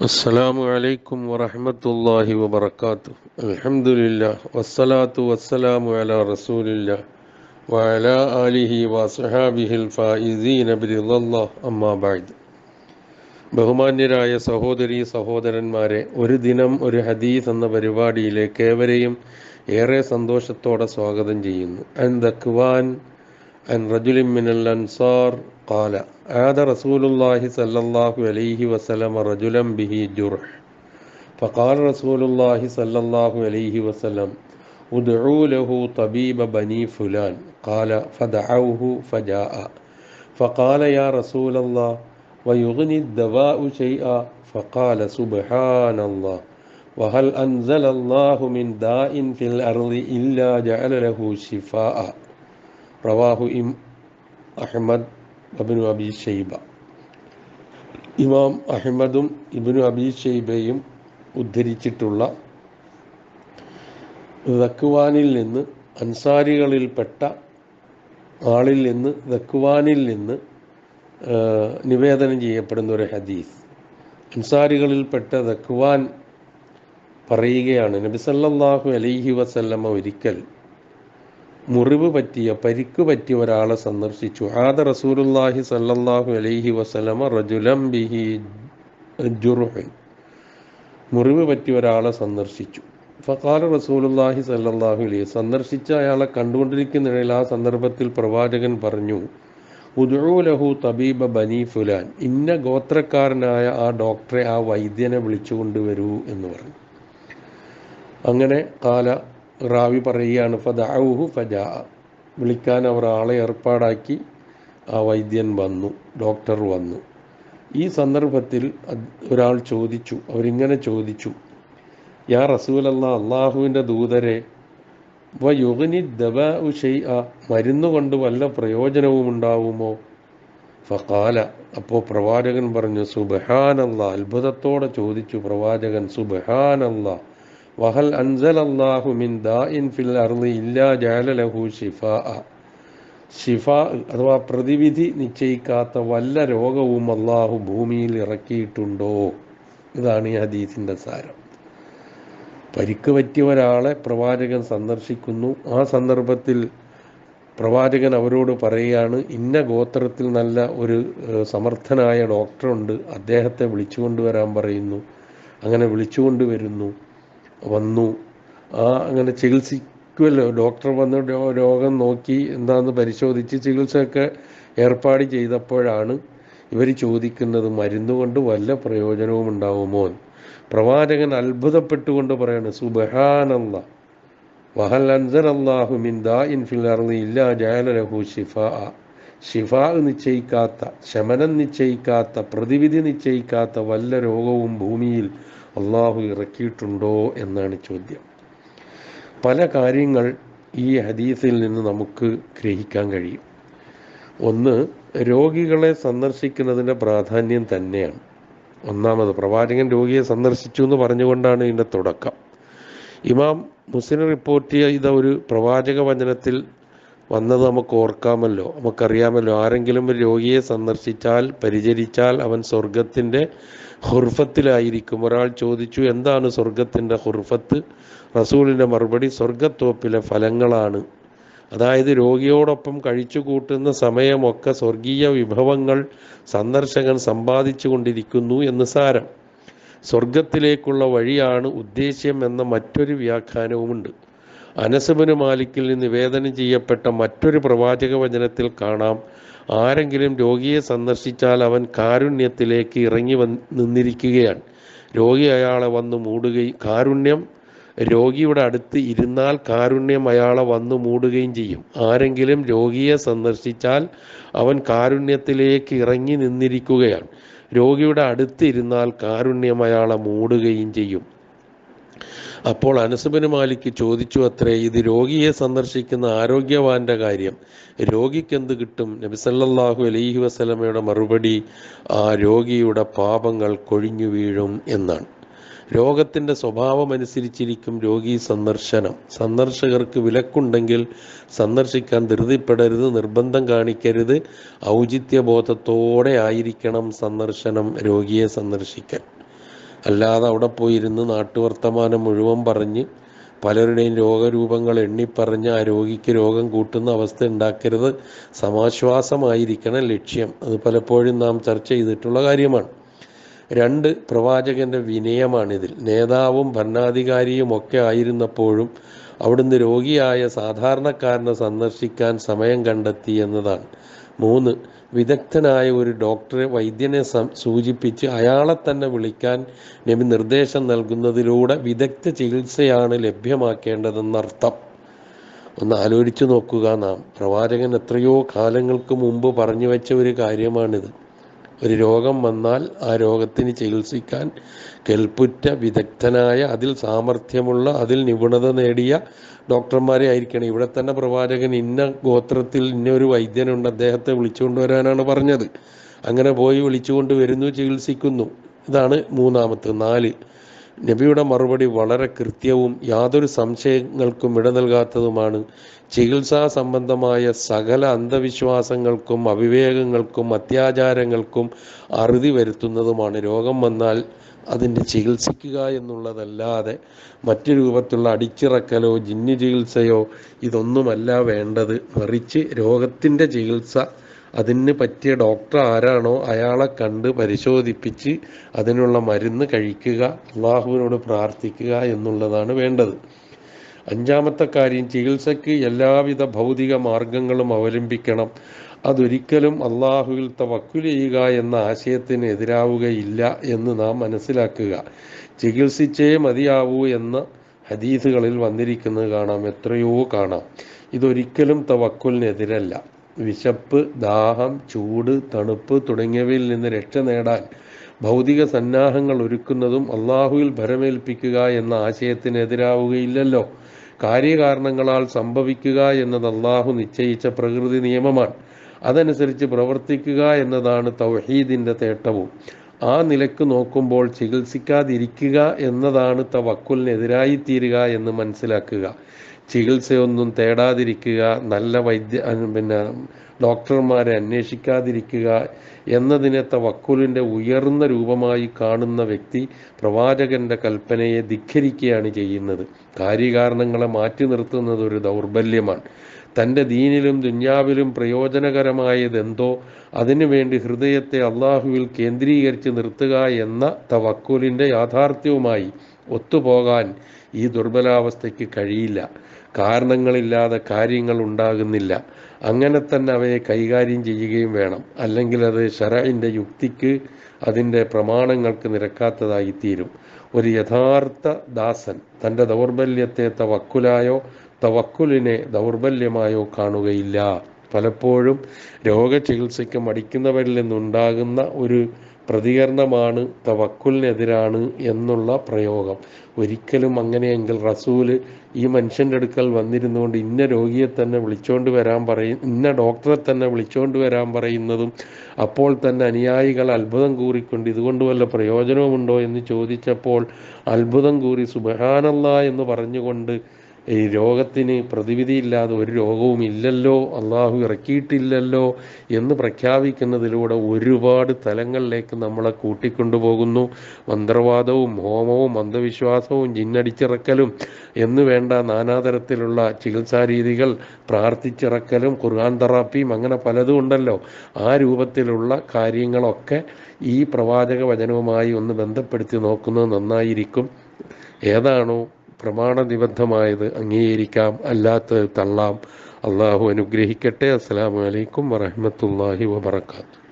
السلام عليكم ورحمة الله وبركاته الحمد لله والصلاة والسلام على رسول الله وعلى آله وصحابه الفائزين برضا الله أما بعد ബഹുമാന്യരായ സഹോദരി സഹോദരന്മാരെ ഒരു ദിനം ഒരു ഹദീസ് എന്ന പരിപാടിയിലേക്ക് ഏവരെയും ഏറെ സന്തോഷത്തോടെ സ്വാഗതം ചെയ്യുന്നു അൻ ദക്വാൻ عن رجل من الأنصار قال عاد رسول الله صلى الله عليه وسلم رجلا به جرح. فقال رسول الله صلى الله عليه وسلم ادعوا له طبيب بني فلان. قال فدعوه فجاء. فقال يا رسول الله ويغني الدواء شيئا. فقال سبحان الله وهل أنزل الله من داء في الأرض إلا جعل له شفاء. رواه أحمد അബിനു അബി ഷെയ്ബ ഇമാം അഹമ്മദും ഇബിനു അബി ഷെയ്ബയും ഉദ്ധരിച്ചിട്ടുള്ള ദക്കുവാനിൽ നിന്ന് അൻസാരികളിൽപ്പെട്ട ആളിൽ നിന്ന് ദക്കുവാനിൽ നിന്ന് നിവേദനം ചെയ്യപ്പെടുന്ന ഒരു ഹദീസ്. അൻസാരികളിൽപ്പെട്ട ദക്കുവാൻ പറയുകയാണ് നബി സല്ലല്ലാഹു അലൈഹി വസല്ലമ്മ ഒരിക്കൽ മുറിവ് പറ്റിയ പരിക്ക് പറ്റിയ ഒരാളെ സന്ദർശിച്ചു. ആദ റസൂലുല്ലാഹി സല്ലല്ലാഹു അലൈഹി വസല്ലമ റജുലം ബിഹി ജുർഹൻ. മുറിവ് പറ്റിയ ഒരാളെ സന്ദർശിച്ചു. ഫക്കാല റസൂലുല്ലാഹി സല്ലല്ലാഹു അലൈഹി സന്ദർശിച്ച അയാളെ കണ്ടുകൊണ്ടിരിക്കുന്നിടയിൽ ആ സന്ദർഭത്തിൽ പ്രവാചകൻ പറഞ്ഞു ഉദുഴു ലഹു തബീബ ബനി ഫുലാൻ. ഇന്ന ഗോത്രക്കാരനായ ആ ഡോക്ടറെ ആ വൈദ്യനെ വിളിച്ചുകൊണ്ടുവരൂ എന്ന് പറഞ്ഞു. അങ്ങനെ കാല റാവി പറയുകയാണ് ഫദഅഹു ഫജാ വിളിക്കാൻ അവർ ആളെ ഏർപ്പാടാക്കി ആ വൈദ്യൻ വന്നു ഡോക്ടർ വന്നു. ഈ സന്ദർഭത്തിൽ ഒരാൾ ചോദിച്ചു അവരിങ്ങനെ ചോദിച്ചു യാ റസൂലല്ല അള്ളാഹുവിന്റെ ദൂതരെ വ യുഗനി ദബ ഉഷൈ മരുന്ന് കൊണ്ട് വല്ല പ്രയോജനവും ഉണ്ടാവുമോ? ഫാല അപ്പോൾ പ്രവാചകൻ പറഞ്ഞു സുബഹാനല്ല. അത്ഭുതത്തോടെ ചോദിച്ചു പ്രവാചകൻ സുബഹാനല്ല. വഹൽ അൻസൽ മിൻ ദാഇൻ ഫിൽ ഇല്ലാ അഥവാ പ്രതിവിധി നിശ്ചയിക്കാത്ത വല്ല രോഗവും അള്ളാഹു ഭൂമിയിൽ ഇറക്കിയിട്ടുണ്ടോ? ഇതാണ് ഈ ഹദീസിന്റെ സാരം. പരിക്ക് പറ്റിയ ഒരാളെ പ്രവാചകൻ സന്ദർശിക്കുന്നു. ആ സന്ദർഭത്തിൽ പ്രവാചകൻ അവരോട് പറയുകയാണ് ഇന്ന ഗോത്രത്തിൽ നല്ല ഒരു സമർത്ഥനായ ഡോക്ടറുണ്ട്. അദ്ദേഹത്തെ വിളിച്ചുകൊണ്ടുവരാൻ പറയുന്നു. അങ്ങനെ വിളിച്ചുകൊണ്ടുവരുന്നു. വന്നു. ആ അങ്ങനെ ചികിത്സിക്കുമല്ലോ ഡോക്ടർ വന്ന് രോഗം നോക്കി എന്താണെന്ന് പരിശോധിച്ച് ചികിത്സയൊക്കെ ഏർപ്പാട് ചെയ്തപ്പോഴാണ് ഇവർ ചോദിക്കുന്നത് മരുന്നുകൊണ്ട് വല്ല പ്രയോജനവും ഉണ്ടാവുമോ? പ്രവാചകൻ അത്ഭുതപ്പെട്ടുകൊണ്ട് പറയാണ് സുബഹാനല്ല വഹൽ അൻസർ അള്ളാഹു മിൻ ദാഇൻ ഫിൽ അർളി ഇല്ലാ ഷിഫാ നിശ്ചയിക്കാത്ത ശമനം നിശ്ചയിക്കാത്ത പ്രതിവിധി നിശ്ചയിക്കാത്ത വല്ല രോഗവും ഭൂമിയിൽ അള്ളാഹു ഇറക്കിയിട്ടുണ്ടോ എന്നാണ് ചോദ്യം. പല കാര്യങ്ങൾ ഈ ഹദീസിൽ നിന്ന് നമുക്ക് ഗ്രഹിക്കാൻ കഴിയും. ഒന്ന് രോഗികളെ സന്ദർശിക്കുന്നതിന്റെ പ്രാധാന്യം തന്നെയാണ്. ഒന്നാമത് പ്രവാചകൻ രോഗിയെ സന്ദർശിച്ചു എന്ന് പറഞ്ഞുകൊണ്ടാണ് ഇതിന്റെ തുടക്കം. ഇമാം മുസ്ലിം റിപ്പോർട്ട് ചെയ്ത ഒരു പ്രവാചക വചനത്തിൽ വന്നത് നമുക്ക് ഓർക്കാമല്ലോ നമുക്കറിയാമല്ലോ. ആരെങ്കിലും ഒരു രോഗിയെ സന്ദർശിച്ചാൽ പരിചരിച്ചാൽ അവൻ സ്വർഗത്തിന്റെ ഹുർഫത്തിലായിരിക്കും. ഒരാൾ ചോദിച്ചു എന്താണ് സ്വർഗത്തിന്റെ ഹുർഫത്ത്? റസൂലിന്റെ മറുപടി സ്വർഗത്തോപ്പിലെ ഫലങ്ങളാണ്. അതായത് രോഗിയോടൊപ്പം കഴിച്ചു കൂട്ടുന്ന സമയമൊക്കെ സ്വർഗീയ വിഭവങ്ങൾ സന്ദർശകൻ സമ്പാദിച്ചു കൊണ്ടിരിക്കുന്നു എന്ന് സാരം. സ്വർഗത്തിലേക്കുള്ള വഴിയാണ് ഉദ്ദേശ്യം എന്ന മറ്റൊരു വ്യാഖ്യാനവുമുണ്ട്. അനസബിന് മാലിക്കിൽ നിന്ന് നിവേദനം ചെയ്യപ്പെട്ട മറ്റൊരു പ്രവാചക വചനത്തിൽ കാണാം. ആരെങ്കിലും രോഗിയെ സന്ദർശിച്ചാൽ അവൻ കാരുണ്യത്തിലേക്ക് ഇറങ്ങി വന്ന് നിന്നിരിക്കുകയാണ്. രോഗി അയാളെ വന്ന് മൂടുകയും കാരുണ്യം രോഗിയുടെ അടുത്ത് ഇരുന്നാൽ കാരുണ്യം അയാളെ വന്ന് മൂടുകയും ചെയ്യും. ആരെങ്കിലും രോഗിയെ സന്ദർശിച്ചാൽ അവൻ കാരുണ്യത്തിലേക്ക് ഇറങ്ങി നിന്നിരിക്കുകയാണ്. രോഗിയുടെ അടുത്ത് ഇരുന്നാൽ കാരുണ്യം അയാളെ മൂടുകയും ചെയ്യും. അപ്പോൾ അനസുബിന് മാലിക്ക് ചോദിച്ചു അത്രേ ഇത് രോഗിയെ സന്ദർശിക്കുന്ന ആരോഗ്യവാന്റെ കാര്യം. രോഗിക്ക് എന്ത് കിട്ടും നബിസല്ലാഹു അലൈഹി വസ്ലമയുടെ മറുപടി ആ രോഗിയുടെ പാപങ്ങൾ കൊഴിഞ്ഞു വീഴും എന്നാണ്. രോഗത്തിന്റെ സ്വഭാവമനുസരിച്ചിരിക്കും രോഗി സന്ദർശനം. സന്ദർശകർക്ക് വിലക്കുണ്ടെങ്കിൽ സന്ദർശിക്കാൻ ധൃതിപ്പെടരുത് നിർബന്ധം കാണിക്കരുത്. ഔചിത്യബോധത്തോടെ ആയിരിക്കണം സന്ദർശനം രോഗിയെ സന്ദർശിക്കാൻ. അല്ലാതെ അവിടെ പോയിരുന്ന് നാട്ടുവർത്തമാനം മുഴുവൻ പറഞ്ഞ് പലരുടെയും രോഗരൂപങ്ങൾ എണ്ണിപ്പറഞ്ഞ് ആ രോഗിക്ക് രോഗം കൂട്ടുന്ന അവസ്ഥ ഉണ്ടാക്കരുത്. സമാശ്വാസമായിരിക്കണം ലക്ഷ്യം. അത് പലപ്പോഴും നാം ചർച്ച ചെയ്തിട്ടുള്ള കാര്യമാണ്. രണ്ട് പ്രവാചകന്റെ വിനയമാണിതിൽ. നേതാവും ഭരണാധികാരിയും ഒക്കെ ആയിരുന്നപ്പോഴും അവിടുന്ന് രോഗിയായ സാധാരണക്കാരനെ സന്ദർശിക്കാൻ സമയം കണ്ടെത്തി എന്നതാണ്. മൂന്ന് വിദഗ്ധനായ ഒരു ഡോക്ടറെ വൈദ്യനെ സൂചിപ്പിച്ച് അയാളെ തന്നെ വിളിക്കാൻ നബി നിർദ്ദേശം നൽകുന്നതിലൂടെ വിദഗ്ധ ചികിത്സയാണ് ലഭ്യമാക്കേണ്ടതെന്നർത്ഥം. ഒന്ന് ആലോചിച്ചു നോക്കുക നാം. പ്രവാചകൻ എത്രയോ കാലങ്ങൾക്ക് മുമ്പ് പറഞ്ഞു വെച്ച ഒരു കാര്യമാണിത്. ഒരു രോഗം വന്നാൽ ആ രോഗത്തിന് ചികിത്സിക്കാൻ കെൽപ്പുറ്റ വിദഗ്ധനായ അതിൽ സാമർഥ്യമുള്ള അതിൽ നിപുണത നേടിയ ഡോക്ടർമാരെ ആയിരിക്കണം. ഇവിടെ തന്നെ പ്രവാചകൻ ഇന്ന ഗോത്രത്തിൽ ഇന്നൊരു വൈദ്യനുണ്ട് അദ്ദേഹത്തെ വിളിച്ചുകൊണ്ട് വരാനാണ് പറഞ്ഞത്. അങ്ങനെ പോയി വിളിച്ചുകൊണ്ട് വരുന്നു ചികിത്സിക്കുന്നു. ഇതാണ് മൂന്നാമത്തെ നാല്. നബിയുടെ മറുപടി വളരെ കൃത്യവും യാതൊരു സംശയങ്ങൾക്കും ഇട നൽകാത്തതുമാണ്. ചികിത്സാ സംബന്ധമായ സകല അന്ധവിശ്വാസങ്ങൾക്കും അവിവേകങ്ങൾക്കും അത്യാചാരങ്ങൾക്കും അറുതി വരുത്തുന്നതുമാണ്. രോഗം വന്നാൽ അതിന്റെ ചികിത്സിക്കുക എന്നുള്ളതല്ലാതെ മറ്റു രൂപത്തിലുള്ള അടിച്ചിറക്കലോ ജിന്നി ചികിത്സയോ ഇതൊന്നുമല്ല വേണ്ടത്. മറിച്ച് രോഗത്തിന്റെ ചികിത്സ അതിന് പറ്റിയ ഡോക്ടർ ആരാണോ അയാളെ കണ്ട് പരിശോധിപ്പിച്ച് അതിനുള്ള മരുന്ന് കഴിക്കുക അള്ളാഹുവിനോട് പ്രാർത്ഥിക്കുക എന്നുള്ളതാണ് വേണ്ടത്. അഞ്ചാമത്തെ കാര്യം ചികിത്സയ്ക്ക് എല്ലാവിധ ഭൗതിക മാർഗങ്ങളും അവലംബിക്കണം. അതൊരിക്കലും അള്ളാഹുവിൽ തവക്കുൽ ചെയ്യുക എന്ന ആശയത്തിന് എതിരാവുകയില്ല എന്ന് നാം മനസ്സിലാക്കുക. ചികിത്സിച്ചേ മതിയാവൂ എന്ന ഹദീസുകളിൽ വന്നിരിക്കുന്നത് കാണാം എത്രയോ കാണാം. ഇതൊരിക്കലും തവക്കുലിനെതിരല്ല. വിശപ്പ് ദാഹം ചൂട് തണുപ്പ് തുടങ്ങിയവയിൽ നിന്ന് രക്ഷ നേടാൻ ഭൗതിക സന്നാഹങ്ങൾ ഒരുക്കുന്നതും അള്ളാഹുവിൽ ഭരമേൽപ്പിക്കുക എന്ന ആശയത്തിനെതിരാവുകയില്ലല്ലോ കാര്യകാരണങ്ങളാൽ സംഭവിക്കുക എന്നത് അള്ളാഹു നിശ്ചയിച്ച പ്രകൃതി നിയമമാണ്. അതനുസരിച്ച് പ്രവർത്തിക്കുക എന്നതാണ് തൗഹീദിന്റെ തേട്ടവും ആ നിലയ്ക്ക് നോക്കുമ്പോൾ ചികിത്സിക്കാതിരിക്കുക എന്നതാണ് തവക്കുലിനെതിരായി തീരുക എന്ന് മനസ്സിലാക്കുക. ചികിത്സയൊന്നും തേടാതിരിക്കുക നല്ല വൈദ്യ പിന്നെ ഡോക്ടർമാരെ അന്വേഷിക്കാതിരിക്കുക എന്നതിനെ തവക്കുലിന്റെ ഉയർന്ന രൂപമായി കാണുന്ന വ്യക്തി പ്രവാചകന്റെ കൽപ്പനയെ ധിഖരിക്കുകയാണ് ചെയ്യുന്നത്. കാര്യകാരണങ്ങളെ മാറ്റി നിർത്തുന്നത് ഒരു ദൗർബല്യമാണ്. തന്റെ ദീനിലും ദുന്യാവിലും പ്രയോജനകരമായതെന്തോ അതിനുവേണ്ടി ഹൃദയത്തെ അള്ളാഹുവിൽ കേന്ദ്രീകരിച്ച് നിർത്തുക എന്ന തവക്കുലിന്റെ യാഥാർത്ഥ്യവുമായി ഒത്തുപോകാൻ ഈ ദുർബലാവസ്ഥയ്ക്ക് കഴിയില്ല. കാരണങ്ങളില്ലാതെ കാര്യങ്ങൾ ഉണ്ടാകുന്നില്ല. അങ്ങനെ തന്നെ അവയെ കൈകാര്യം ചെയ്യുകയും വേണം. അല്ലെങ്കിൽ അത് ഷറയിന്റെ യുക്തിക്ക് അതിന്റെ പ്രമാണങ്ങൾക്ക് നിരക്കാത്തതായിത്തീരും ഒരു യഥാർത്ഥ ദാസൻ തന്റെ ദൗർബല്യത്തെ തവക്കുലായോ തവക്കുലിനെ ദൗർബല്യമായോ കാണുകയില്ല. പലപ്പോഴും രോഗചികിത്സയ്ക്ക് മടിക്കുന്നവരിൽ നിന്നുണ്ടാകുന്ന ഒരു പ്രതികരണമാണ് തവക്കുലിനെതിരാണ് എന്നുള്ള പ്രയോഗം. ഒരിക്കലും അങ്ങനെയെങ്കിൽ റസൂൽ ഈ മനുഷ്യന്റെ അടുക്കൽ വന്നിരുന്നുകൊണ്ട് ഇന്ന രോഗിയെ തന്നെ വിളിച്ചോണ്ട് വരാൻ പറയും ഇന്ന ഡോക്ടറെ തന്നെ വിളിച്ചോണ്ട് വരാൻ പറയുന്നതും അപ്പോൾ തന്നെ അനുയായികൾ അത്ഭുതം കൂറിക്കൊണ്ട് ഇതുകൊണ്ട് വല്ല പ്രയോജനവുമുണ്ടോ എന്ന് ചോദിച്ചപ്പോൾ അത്ഭുതം കൂറി സുബഹാനല്ല എന്ന് പറഞ്ഞുകൊണ്ട് ഈ രോഗത്തിന് പ്രതിവിധിയില്ലാതെ ഒരു രോഗവും ഇല്ലല്ലോ അള്ളാഹു ഇറക്കിയിട്ടില്ലല്ലോ എന്ന് പ്രഖ്യാപിക്കുന്നതിലൂടെ ഒരുപാട് തലങ്ങളിലേക്ക് നമ്മളെ കൂട്ടിക്കൊണ്ടുപോകുന്നു. മന്ത്രവാദവും ഹോമവും അന്ധവിശ്വാസവും ജിന്നടിച്ചിറക്കലും എന്ന് വേണ്ട നാനാതരത്തിലുള്ള ചികിത്സാ രീതികൾ പ്രാർത്ഥിച്ചിറക്കലും ഖുർആൻ തെറാപ്പിയും അങ്ങനെ പലതും ഉണ്ടല്ലോ. ആ രൂപത്തിലുള്ള കാര്യങ്ങളൊക്കെ ഈ പ്രവാചക വചനവുമായി ഒന്ന് ബന്ധപ്പെടുത്തി നോക്കുന്നത് നന്നായിരിക്കും. ഏതാണോ പ്രമാണനിബദ്ധമായത് അംഗീകരിക്കാം അല്ലാത്തത് തള്ളാം. അള്ളാഹു അനുഗ്രഹിക്കട്ടെ. അസ്സാം വലൈക്കും വറഹമത്തല്ലാഹി വബർക്കാത്തു